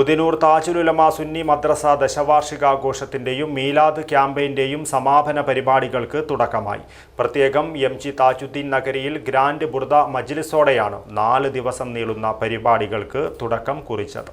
ഉദിനൂർ താജുലുലമ സുന്നി മദ്രസ ദശവാർഷികാഘോഷത്തിന്റെയും മീലാദ് ക്യാമ്പയിന്റെയും സമാപന പരിപാടികൾക്ക് തുടക്കമായി. പ്രത്യേകം എം ജി താജുദ്ദീൻ നഗരിയിൽ ഗ്രാൻഡ് ബുർദ മജ്ലിസോടെയാണ് നാല് ദിവസം നീളുന്ന പരിപാടികൾക്ക് തുടക്കം കുറിച്ചത്.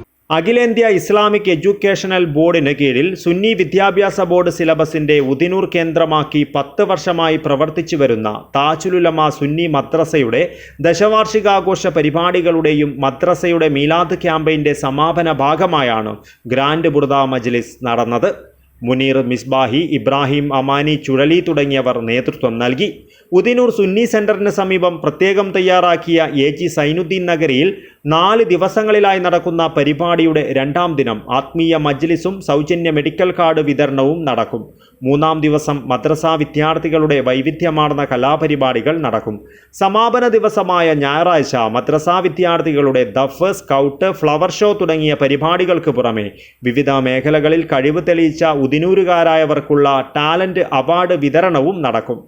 അഖിലേന്ത്യാ ഇസ്ലാമിക് എഡ്യൂക്കേഷണൽ ബോർഡിന് കീഴിൽ സുന്നി വിദ്യാഭ്യാസ ബോർഡ് സിലബസിന്റെ ഉദിനൂർ കേന്ദ്രമാക്കി പത്ത് വർഷമായി പ്രവർത്തിച്ചു വരുന്ന താജുലുലമ സുന്നി മദ്രസയുടെ ദശവാർഷികാഘോഷ പരിപാടികളുടെയും മദ്രസയുടെ മീലാദ് ക്യാമ്പയിന്റെ സമാപന ഭാഗമായാണ് ഗ്രാൻഡ് ബുർദ മജ്ലിസ് നടന്നത്. മുനീർ മിസ്ബാഹി ഇബ്രാഹിം അമാനി ചുഴലി തുടങ്ങിയവർ നേതൃത്വം നൽകി. ഉദിനൂർ സുന്നി സെന്ററിന് സമീപം പ്രത്യേകം തയ്യാറാക്കിയ എ ജി സൈനുദ്ദീൻ നഗരിയിൽ നാല് ദിവസങ്ങളിലായി നടക്കുന്ന പരിപാടിയുടെ രണ്ടാം ദിനം ആത്മീയ മജ്ലിസും സൗജന്യ മെഡിക്കൽ കാർഡ് വിതരണവും നടക്കും. മൂന്നാം ദിവസം മദ്രസ വിദ്യാർത്ഥികളുടെ വൈവിധ്യമാർന്ന കലാപരിപാടികൾ നടക്കും. സമാപന ദിവസമായ ഞായറാഴ്ച മദ്രസ വിദ്യാർത്ഥികളുടെ ദഫ് സ്കൗട്ട് ഫ്ലവർ ഷോ തുടങ്ങിയ പരിപാടികൾക്ക് പുറമെ വിവിധ മേഖലകളിൽ കഴിവ് തെളിയിച്ച ഉദിനൂരുകാരായവർക്കുള്ള ടാലന്റ് അവാർഡ് വിതരണവും നടക്കും.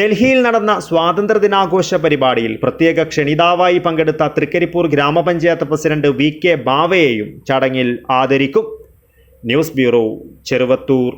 ഡൽഹിയിൽ നടന്ന സ്വാതന്ത്ര്യദിനാഘോഷ പരിപാടിയിൽ പ്രത്യേക ക്ഷണിതാവായി പങ്കെടുത്ത തൃക്കരിപ്പൂർ ഗ്രാമപഞ്ചായത്ത് പ്രസിഡന്റ് വി കെ ബാവയെയും ചടങ്ങിൽ ആദരിക്കും. News bureau Cheruvathur.